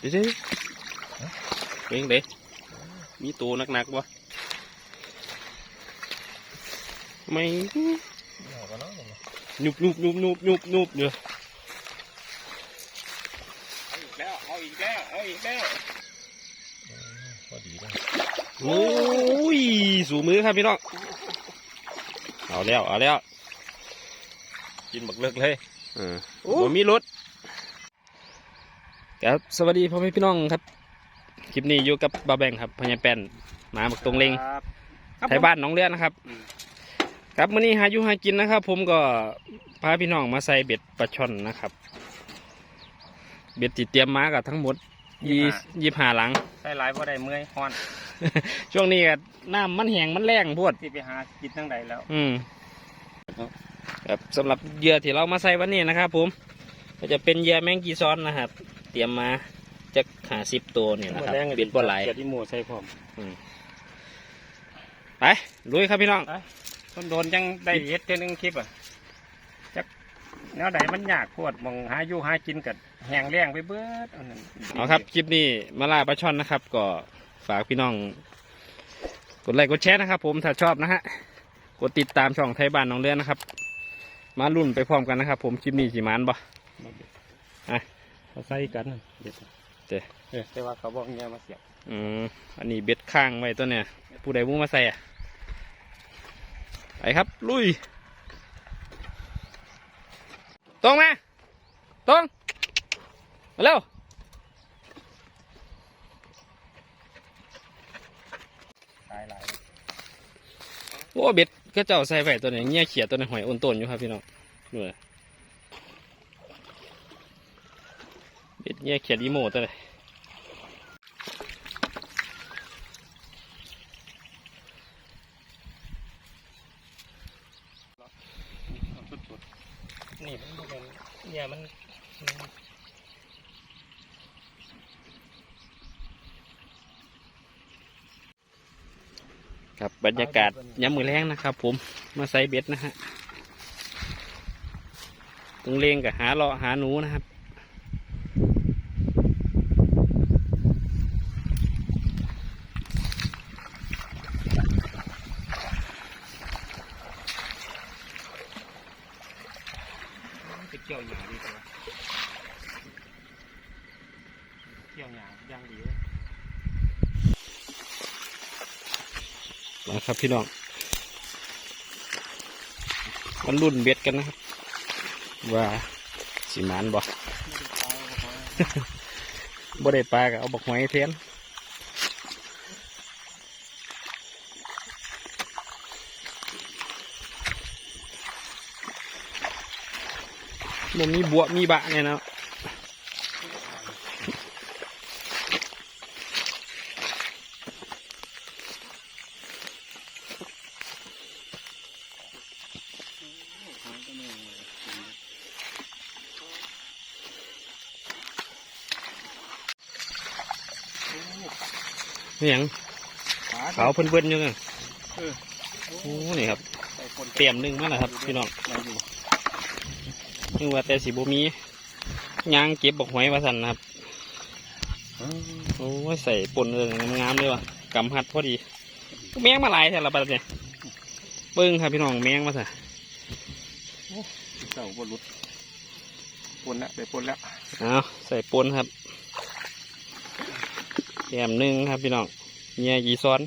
เดี๋ยวเดี๋ยวเองเด้มีตัวหนักๆวะไม่เอาก็เนาะยุบยุบยุบยุบยุบยุบเดี๋ยวเอาอีกแล้วเอาอีกแล้วเอาอีกแล้วพอดีเลยโอ้ยสูมือครับพี่น้องเอาแล้วเอาแล้วกินบักเลิกเลยเออผมมีรถ ครับสวัสดีพ่อแม่พี่น้องครับคลิปนี้อยู่กับบาแบงครับพญาแป้นหมาบักตรงเลงครับไทยบ้านหน้องเลือนะครับอืมครับมื้อนี้หาอยู่หากินนะครับ ผมก็พาพี่น้องมาใส่เบ็ดปลาช่อนนะครับ เบ็ดติดเตรียมมากับทั้งหมดยี่ยี่ห้าหลังใส่หลายพอได้เมื่อยฮ้อน ช่วงนี้ก็น้ำมันแห้งมันแรงพวดที่ไปหากินทั้งใดแล้ว อืมครับสำหรับเหยื่อที่เรามาใส่วันนี้นะครับ ผมก็จะเป็นเหยื่อแมงกีซ้อนนะครับ เตรียมมาจะหาสิบตัวเนี่ยนะครับเป็นปลาไหลเกิดที่หมูใส่พร้อมไปลุยครับพี่น้องต้นโดนจังได้เฮ็ดเท่อนึงคลิปอะจักแนวใดมันยากโพดมองหาอยู่หากินกัดแห้งแล้งไปเบิดอันนั้นเอาครับคลิปนี้มาล่าปลาช่อนนะครับ ก็ฝากพี่น้อง กดไลค์กดแชร์นะครับ ผมถ้าชอบนะฮะกดติดตามช่องไทยบ้านน้องเลือนนะครับ มารุ่นไปพร้อมกันนะครับ ผมคลิปนี้สีมันบ่ เขาใส่กันเด็ดเจ้เออแต่ว่าเขาบอกเงี้ยมาเสียบอืมอันนี้เบ็ดข้างไว้ตัวเนี่ยผู้ใดมุ่งมาใส่อะไปครับ ลุยตรงมาตรงมาเร็วตายหลายโอ้เบ็ดก็เจ้าใส่ไว้ตัวนี้เงี้ยเขียดตัวนี้หอยอ้นต้นอยู่ครับพี่น้องดูเลย เบ็ดเงี้ยเขียดอีโมตัวนี้สุดๆนี่มันบ่เป็นเนี่ยมันครับบรรยากาศย้ำมือแรงนะครับ ผมมาใส่เบ็ดนะฮะตรงเลงกับหาเลาะหาหนูนะครับ ไปเกี่ยวหยาดีกว่าเกี่ยวหยาย่างดีเลย นะครับ พี่น้องมันรุ่นเบ็ดกันนะครับ ว่าสีมันบ่บ่ได้ปลาก็เอาบักหอยเทียนบ่มีบัวมีบะเนี่ยนะ นี่หยังขาวเพิ่นเบิ่นอยู่ไงโอ้นี่ครับ เตรียมหนึ่งมาแล้วครับพี่น้องนึกว่าแต่สีบุมียางเก็บบอกหอยว่าสันนะครับโอ้ยใส่ปนเลยงามๆเลยว่ะกำหัดพอดีแมงมาหลายแท้ละบัดเนี่ยเบิ้งครับพี่น้องแมงมาซะเจ้าบรุษปนแล้วได้ปนแล้วเอาใส่ปนครับ แกมหนึ่งครับพี่น้องเงียยีซ้อน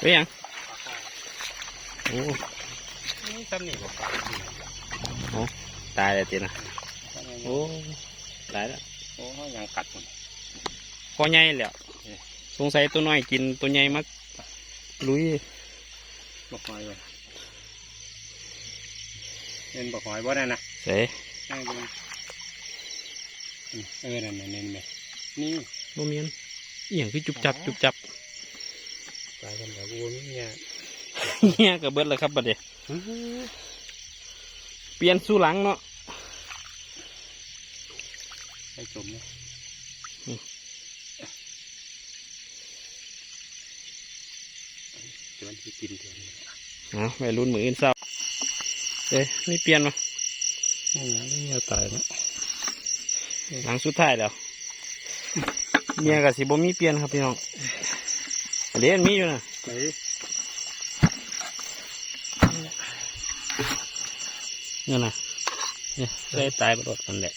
เฮ้ยยังโอ้นี่ซ้ำนี่บอกปลาตายแล้วจีนะโอ้ตายแล้วโอ้ยยังกัดหมดพอใหญ่แล้วสงสัยตัวน้อยกินตัวใหญ่มักลุยบอกหอยเลย เป็นบอกหอยบ่ได้นะเสยนั่งดูอืมเออนั่นนั่นนั่นนั่นนี่โมเมียนอหย่างคือจุบจับจุบจับปลากันแบบวัวนี่เนี่ยเฮียกับเบิดเลยครับบัดเดี๋ยวเปลี่ยนสู้หลังเนาะไอ้จมเนี่ยอืมเดี๋ยวมันจะกินเถอะเอาไปรุ่นมืออื่นเศร้า เอ้ยไม่เปลี่ยนมานี่นะนี่จะตายแล้วหลังสุดท้ายแล้วเมียกับสิบ่มีเปลี่ยนครับพี่น้องเดี๋ยวมันมีอยู่นะไปเนี่ยนะเนี่ยได้ตายไปรถมันแหละ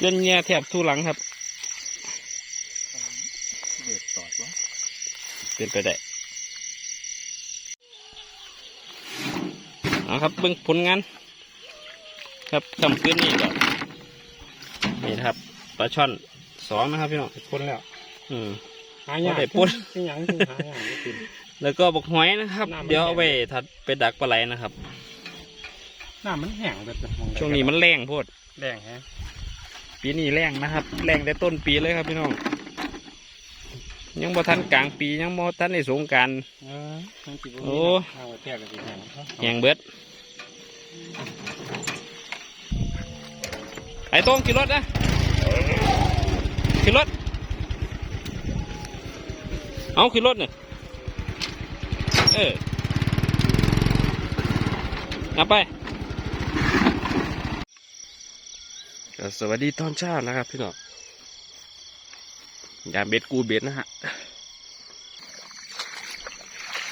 เล่นเงียแทบทุหลังครับเดือดตอดวะเป็นไปได้ เอาครับเบิ่งผลงาน ครับคำขึ้นนี่ก็นี่นะครับปลาช่อนสองนะครับพี่น้องคนแล้ว อืมหายากบ่ได้ปล้นเป็นหยังคือหายากไม่กินแล้วก็บกหอยนะครับน้ำมันเดี๋ยวเอาไว้ถัดไปดักปลาไหลนะครับน้ำมันแห้งแบบมองได้ช่วงนี้มันแรงโพดแดงฮะปีนี้แรงนะครับ แรงแต่ต้นปีเลยครับพี่น้องยังบ่ทันกลางปียังบ่ทันในสงกรารเออมันสิบ่โอ้มีน้ำเอาไว้แทรกกับสิแห้งแหงเบิด ไอ้โต้งขี่รถนะขี่รถ เอาขี่รถเนี่ยเออเอาไปสวัสดีตอนเช้านะครับพี่น้องยามเบ็ดกูเบ็ดนะฮะ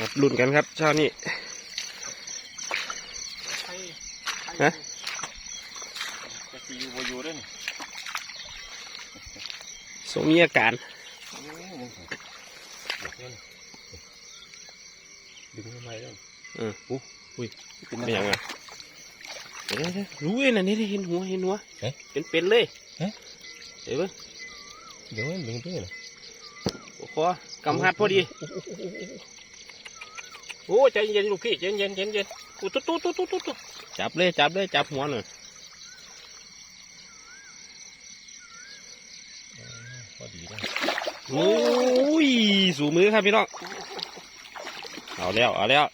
รับรุ่นกันครับเช้านี้ ฮะจะสิอยู่บ่อยู่เด้อนี่สมมีอาการโอ้มึงเดี๋ยวเดี๋ยวนี่ดึงทำไมเด้อเอออู้อุ้ยเป็นเป็นยังไงเดี๋ยวเดี๋ยวเดี๋ยวรู้เองนะนี่ได้เห็นหัวเห็นหัวเอ๊ะเป็นเป็นเลยเอ๊ะเดี๋ยวเบิ่งเดี๋ยวมันดึงไปเลยโอ้โหกำหัดพอดีโอ้ใจเย็นลูกพี่ใจเย็นเย็นเย็นกูตุ๊ดตุ๊ดตุ๊ดตุ๊ดตุ๊ด จับเลยจับเลยจับหัวหน่อยพอดีเลยโอ้ยสู่มือครับพี่น้องเอาแล้วเอาแล้ว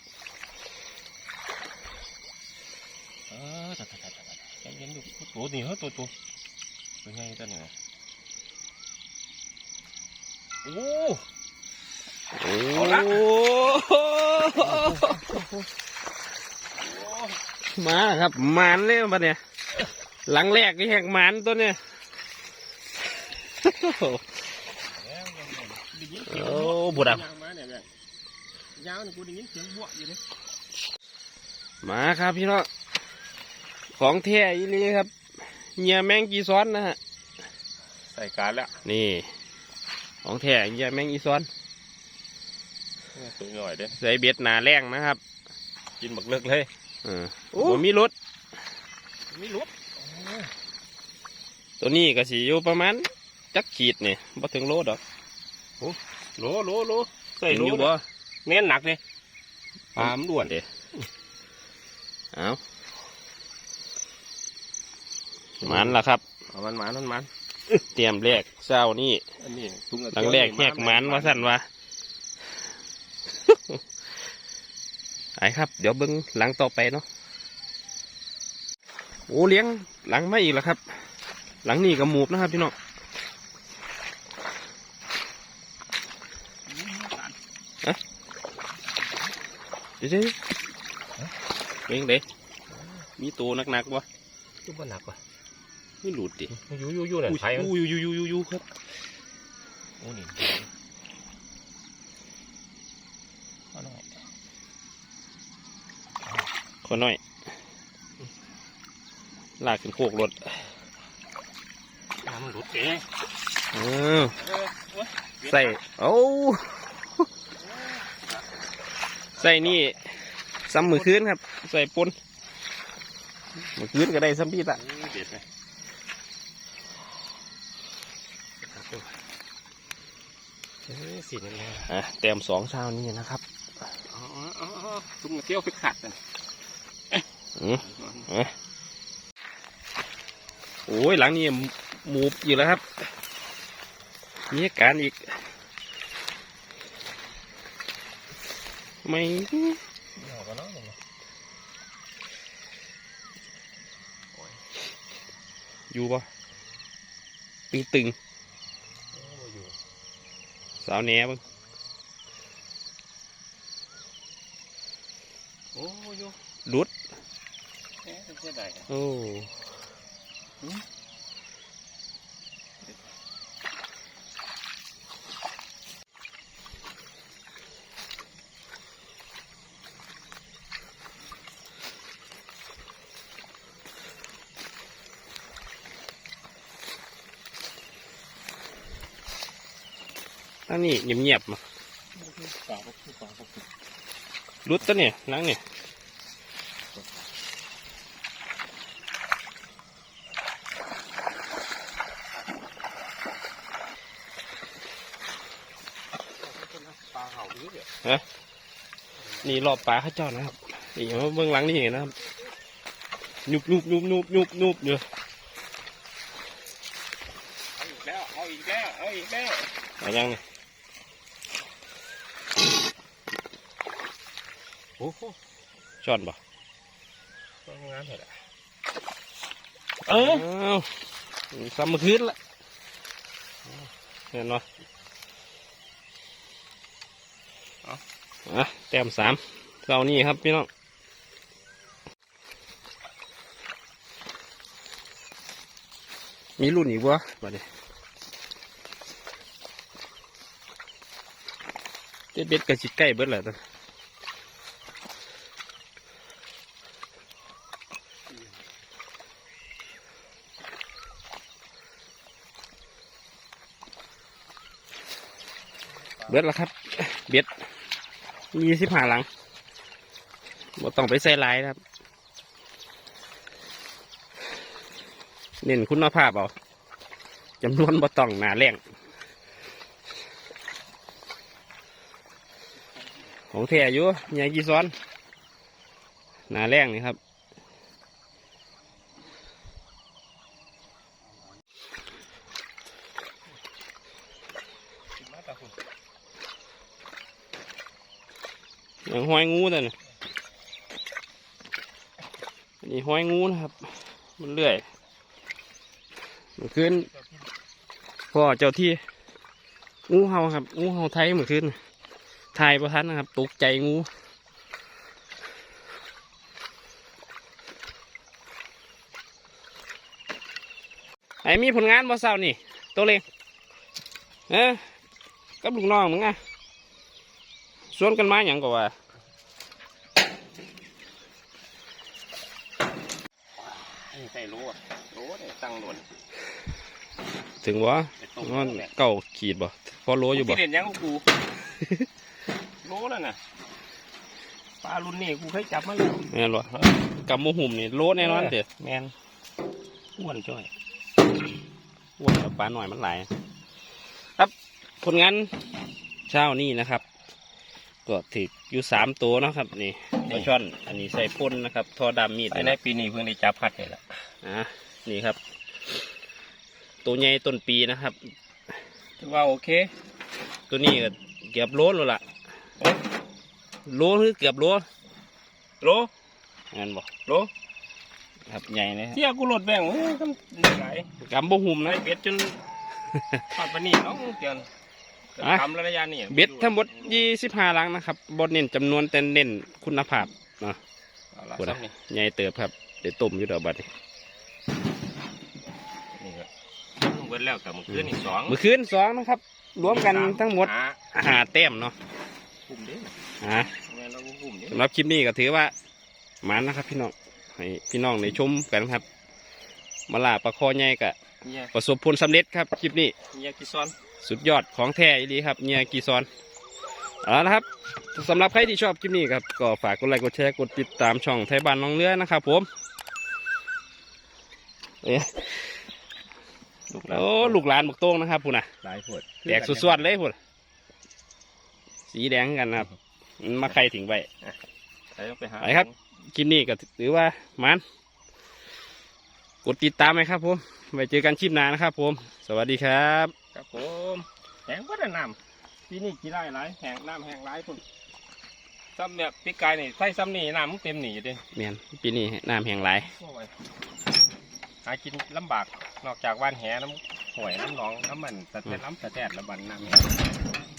เออตัดตัดตัดตัดเย็นลูตัวนี่เหรอตัวตัวเป็นไงตัวนี่วะโอ้โอ้ มาครับหมานเลยบัดเนี่ย หลังแรกนี่แหกหมานตัวเนี่ยโอ้บุดอะมาเนี่ยแบบยาวนี่กูได้ยินเสียงบวอยู่เลยมาครับพี่น้องของแท้อีหลีครับเงียแมงกีซ้อนนะฮะใส่การแล้วนี่ ของแท้เงียแมงอีซ้อนสวยหน่อยเด้ใส่เบ็ดหนาแรงนะครับ กินบักเลิกเลย เออโอ้ผมมีรถไม่รู้ตัวนี้ก็สิอยู่ประมาณจักขีดนี่บ่ถึงโลดอกโหลโหลโหลใส่เห็นโหลอยู่บ่เน้นหนักเลยปลามนด่วนเด้เอามันล่ะครับเอามันมันมันมันเตรียมแรกเช้านี่อันนี้ตุ้งหลังแรกแหกหมันว่าสั่นว่า ไอ้ครับ เดี๋ยวเบิ้งหลังต่อไปเนาะโอ้เลี้ยงหลังไม่อีกแล้วครับ หลังนี่ก็หมูบนะครับพี่น้องเดี๋ยเดี๋ยวเลี้ยงเด้มีตัวหนักๆวะจุบหนักวะไม่หลุดดิยูยูยูเนี่ยไฟมันอู้ยูยูยูยูครับโอ้นี่เอาหน่อย ขอหน่อย ลากขึ้นโคกรถน้ำมันหลุดเองเออใส่โอ้ใส่นี่ซ้ำมือคืนครับ ใส่ปนมือคืนก็ได้ซ้ำพี่ละเด็ดไหมเอ้ยสีนั่นแหละอะเต็มสองเช้านี่นะครับอ๋ออ๋ออ๋อตุ้งเที่ยวไปขัดกันอืม โอ้ยหลังนี้หมูบอยู่แล้วครับ มีอาการอีก ไม่เอากันเนาะอยู่ปะตึงตึงโอ้อยู่ๆสาวแหน่เบ้างโอ้ยอยู่รุดแหน่ เสียดายกันโอ้อันนี้เงียบๆมาปลาก็คือปลาก็คือรุดตัวเนี่ยนั่งเนี่ย ปลาเห่านี้เนี่ย นี่รอบปลาเข้าเจ้านะครับนี่เอาเบื้องหลังนี่เห็นนะครับยุบยุบยุบยุบยุบยุบอยู่เอาอีกแล้วเอาอีกแล้วเอาอีกแล้วอะไรยังเนี่ยโอ้โหช้อนป่ะต้องงานเถอะเออเอาซ้ำมาคืนละเห็นไห อะแต้มสามเก้านี่ครับพี่น้องมีรุ่นอีกวะบัดนี้เด็ดเบ็ดกระชิดใกล้เบิดแหละตอนเบิดแล้วครับ เบ็ด ยี่สิบห้าหลังบ่ต้องไปใส่ลายครับ เน้นคุณภาพเอาจำนวนบ่ต้องหนาแรงของแท้อยู่ใหญ่กี่ซ้อนหนาแรงนี่ครับมาตาคุณ อย่างห้อยงูนี่นนี้ห้อยงูนะครับ มันเลื่อยมันขึ้นพ่อเจ้าที่ งูเห่าครับ งูเห่าไทยเมื่อคืนทายประทันนะครับตกใจงูไอ้มีผลงานบ่เศร้านี่ ตัวเล็กเอ้กับลูกน้องมึงอะ ชวนกันมาอย่างก็ว่านี่ใส่โลอะโลเนี่ยตั้งหล่นถึงวะไปต้มมันเนี่ยเก่าขีดบ่พอโลอยู่บ่ที่เด่นยังกูโลแล้วน่ะปลารุ่นนี้กูเคยจับมาแล้วแม่นบ่กับโมหุ่มนี่โลแน่นอนเด้อแมนอ้วนจ้อยอ้วนกับปลาหน่อยมันหลายครับผลงานเช้านี้นะครับ ก็ถืออยู่สามตัวเนาะครับ นี่ปลาช่อน อันนี้ใส่พ่นนะครับทอดำมีดไปในปีนี้เพิ่งได้จับพัดนี่แหละอะนี่ครับ ตัวใหญ่ต้นปีนะครับถือว่าโอเค ตัวนี้ก็เกือบโลแล้วล่ะเอ๊ะโลหรือเกือบโลโลงั้นบ่โลครับใหญ่นะครับเที่ยกูโหลดแบ่งโอ้ยทำได้หลายกำบ่หุ่มไอ้นะเบ็ดจนทอดปานนี่เนาะเตือน อะทำระยะนี่เบ็ดทั้งหมดยี่สิบห้าลังนะครับบดเน้นจำนวนแต่เน้นคุณภาพเนาะเอาละพูดนะซ้ำนี่ใหญ่เติบครับเดี๋ยวต้มอยู่ดอกบัดนี้นี่ก็เบิดแล้วกับมือคืนอีกสองมือคืนสองนะครับ รวมกันทั้งหมดหาหาแต้มเนาะคุ้มเด้อ่าแม่นเราก็คุ้มเด้สำหรับคลิปนี้ก็ถือว่าหมันนะครับ พี่น้องให้พี่น้องในชมกันครับ มาลาปลาคอใหญ่กะเนี่ย ประสบผลสำเร็จครับคลิปนี้เนี่ยกิซ้อน สุดยอดของแท้อีดีครับเนียกีซอนเอาละครับสำหรับใครที่ชอบคลิปนี้ครับก็ฝากกดไลค์กดแชร์กดติดตามช่องไทยบ้านน้องเรือนะครับ ผมเอ้ยลูกโอ้ลูกหลานบักโต้งนะครับพูดนะหลายขวดแตกสวดๆเลยพูดสีแดงกันนะครับมันมาใครถึงไปไปเอาไปหาไปครับคลิปนี้ก็ถือว่ามัน กดติดตามไหมครับผมไว้เจอกันคลิปหน้านะครับผม สวัสดีครับ ครับผมแหงวัดน้ำปีนี้กี่ไร่หลายแหงน้ำแหงหลายคนซ้ำแบบปีกายนี่ใส่ซ้ำนี่น้ำมันเต็มหนีอยู่เด้เมียนปีนี้น้ำแห้งไหลายโอ้ยหากินลำบากนอกจากว่านแหน้ำห่วยน้ำหนองน้ำมันสะเต็ดล้ำสะแตดระบันน้ำแหง